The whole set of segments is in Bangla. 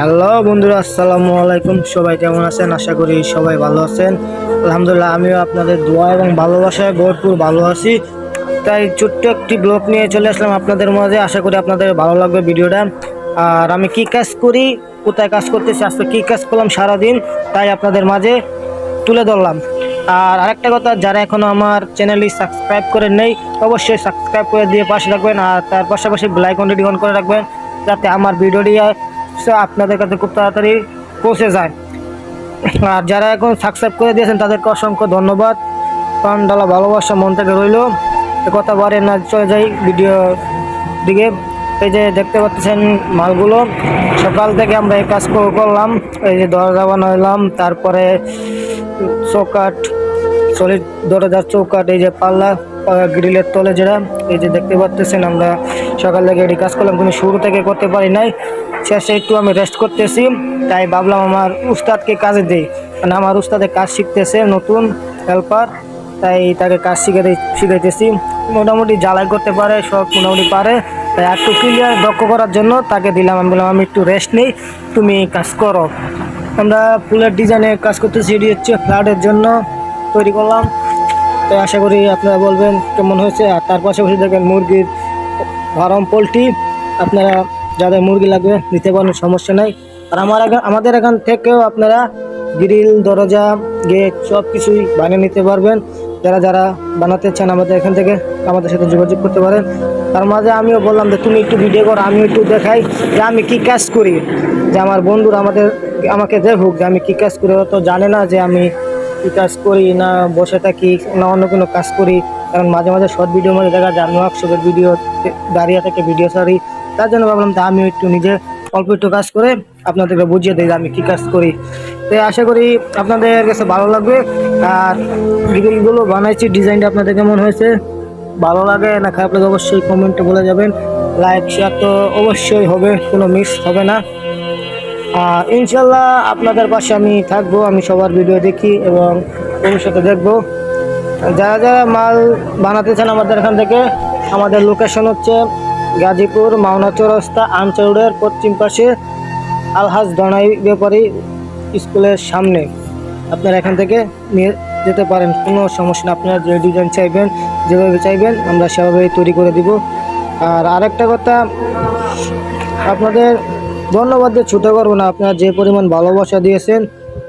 হ্যালো বন্ধুরা, আসসালামু আলাইকুম। সবাই কেমন আছেন? আশা করি সবাই ভালো আছেন। আলহামদুলিল্লাহ, আমিও আপনাদের দোয়া এবং ভালোবাসায় ভরপুর ভালো আছি। তাই ছোট্ট একটি ব্লগ নিয়ে চলে আসলাম আপনাদের মাঝে। আশা করি আপনাদের ভালো লাগবে ভিডিওটা। আর আমি কি কাজ করি, কোথায় কাজ করতেছি, আজকে কী কাজ করলাম সারাদিন, তাই আপনাদের মাঝে তুলে ধরলাম। আর আরেকটা কথা, যারা এখনও আমার চ্যানেলটি সাবস্ক্রাইব করে নেই, অবশ্যই সাবস্ক্রাইব করে দিয়ে পাশে রাখবেন আর তার পাশাপাশি বেলাইকনটি অন করে রাখবেন, যাতে আমার ভিডিওটি আপনাদের কাছে খুব তাড়াতাড়ি পৌঁছে যায়। আর যারা এখন সাবস্ক্রাইব করে দিয়েছেন, তাদেরকে অসংখ্য ধন্যবাদ। কারণ ডালা ভালোবাসা মন থেকে রইল। কথা বারে না, চলে যাই ভিডিও দিকে। এই যে দেখতে পাচ্ছেন মালগুলো। সকাল থেকে আমরা এই কাজ করলাম। এই যে দরজা বানাইলাম। তারপরে চৌকাট সলিড দরজার চৌকাট এই যে পাল্লা গ্রিলের তলে যেটা, এই যে দেখতে পাচ্ছেন আমরা। সকাল থেকে এটি কাজ করলাম, কিন্তু শুরু থেকে করতে পারি নাই। শেষে একটু আমি রেস্ট করতেছি। তাই ভাবলাম আমার উস্তাদকে কাজে দিই। মানে আমার উস্তাদে কাজ শিখতেছে, নতুন হেল্পার তাই তাকে কাজ শিখাতে, শিখাইতেছি। মোটামুটি জ্বালাই করতে পারে, সব মোটামুটি পারে। তাই একটু ক্লিয়ার দক্ষ করার জন্য তাকে দিলাম। আমি বললাম, আমি একটু রেস্ট নেই, তুমি কাজ করো। আমরা ফুলের ডিজাইনের কাজ করতেছি, এটি হচ্ছে ফ্ল্যাটের জন্য তৈরি করলাম। তাই আশা করি আপনারা বলবেন কেমন হয়েছে। আর তার পাশাপাশি দেখবেন মুরগির ফার্ম পোলট্রি। আপনারা যাদের মুরগি লাগবে, নিতে পারেন সমস্যা নাই। আর আমার আমাদের এখান থেকেও আপনারা গ্রিল দরজা গেট সব কিছুই বানিয়ে নিতে পারবেন। যারা যারা বানাতে চান আমাদের এখান থেকে, আমাদের সাথে যোগাযোগ করতে পারেন। তার মাঝে আমিও বললাম যে, তুমি একটু ভিডিও করো আমি একটু দেখাই যে আমি কি কাজ করি। যে আমার বন্ধুরা আমাদের, আমাকে দেখুক যে আমি কি কাজ করি। তো জানে না যে আমি কি কাজ করি না বসে থাকি না অন্য কোনো কাজ করি। কারণ মাঝে মাঝে শর্ট ভিডিওর মধ্যে দেখা যায়, আমি ওয়ার্কশপের ভিডিও দাঁড়িয়ে থেকে ভিডিও সারি তার জন্য ভাবলাম তা আমি একটু নিজে অল্প একটু কাজ করে আপনাদেরকে বুঝিয়ে দিই আমি কী কাজ করি। তো আশা করি আপনাদের কাছে ভালো লাগবে। আর গ্রিলগুলো বানাইছি ডিজাইনটা আপনাদের কেমন হয়েছে? ভালো লাগে না খারাপ লাগে অবশ্যই কমেন্টে বলে যাবেন। লাইক শেয়ার তো অবশ্যই হবে, কোনো মিস হবে না। ইনশাল্লাহ আপনাদের পাশে আমি থাকব, আমি সবার ভিডিও দেখি এবং ভবিষ্যতে দেখব। যারা যারা মাল বানাতে চান আমাদের এখান থেকে, আমাদের লোকেশন হচ্ছে গাজীপুর, মাওনা চৌরাস্তা, আনচৌড়ের পশ্চিম পাশে আলহাজ দনাই ব্যাপারী স্কুলের সামনে। আপনারা এখান থেকে নিয়ে যেতে পারেন, কোনো সমস্যা না আপনারা যে ডিজাইন চাইবেন, যেভাবে চাইবেন, আমরা সেভাবেই তৈরি করে দিব। আর আরেকটা কথা, আপনাদের ধন্যবাদ দিয়ে ছুটে করব না, আপনারা যে পরিমাণ ভালোবাসা দিয়েছেন,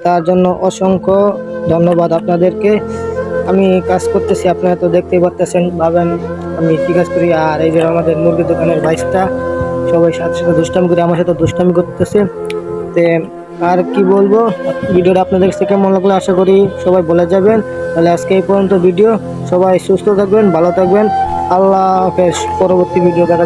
তার জন্য অসংখ্য ধন্যবাদ আপনাদেরকে। আমি কাজ করতেছি, আপনারা তো দেখতেই পারতেছেন, ভাবেন আমি কী কাজ করি। আর এই যে আমাদের মুরগি দোকানের বাইশটা, সবাই সাথে সাথে দুষ্টামি করে আমার সাথে দুষ্টামি করতেছে। তে আর কি বলব, ভিডিওটা আপনাদের কাছে কেমন লাগল আশা করি সবাই বলে যাবেন। তাহলে আজকে এই পর্যন্ত ভিডিও, সবাই সুস্থ থাকবেন, ভালো থাকবেন। আল্লাহ হাফেজ, পরবর্তী ভিডিও দেখা।